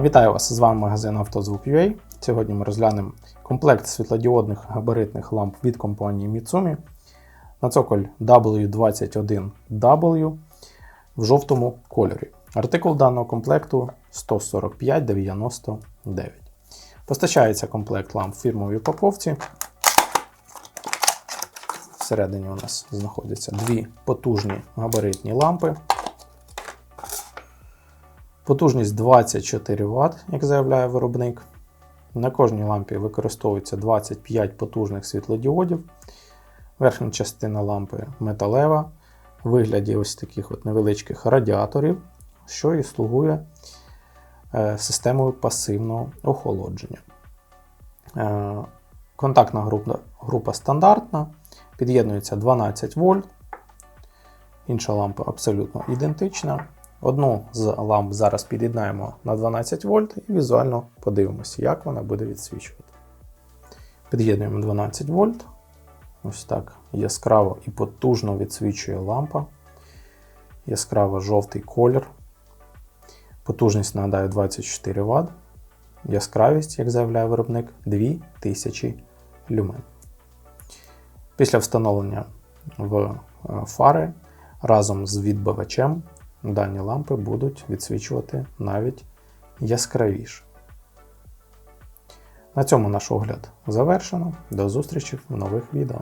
Вітаю вас! З вами магазин «Автозвук.UA». Сьогодні ми розглянемо комплект світлодіодних габаритних ламп від компанії Mitsumi на цоколь W21W в жовтому кольорі. Артикул даного комплекту 14599. Постачається комплект ламп в фірмовій упаковці. Всередині у нас знаходяться дві потужні габаритні лампи. Потужність 24 Вт, як заявляє виробник. На кожній лампі використовується 25 потужних світлодіодів. Верхня частина лампи металева, в вигляді ось таких от невеличких радіаторів, що і слугує е, системою пасивного охолодження. Е, Контактна група, група стандартна, під'єднується 12 вольт. Інша лампа абсолютно ідентична. Одну з ламп зараз під'єднаємо на 12 вольт і візуально подивимося, як вона буде відсвічувати. Під'єднуємо 12 вольт. Ось так яскраво і потужно відсвічує лампа. Яскраво жовтий колір. Потужність нагадаю 24 Вт. Яскравість, як заявляє виробник, 2000 люмен. Після встановлення в фари разом з відбивачем дані лампи будуть відсвічувати навіть яскравіше. На цьому наш огляд завершено. До зустрічі в нових відео.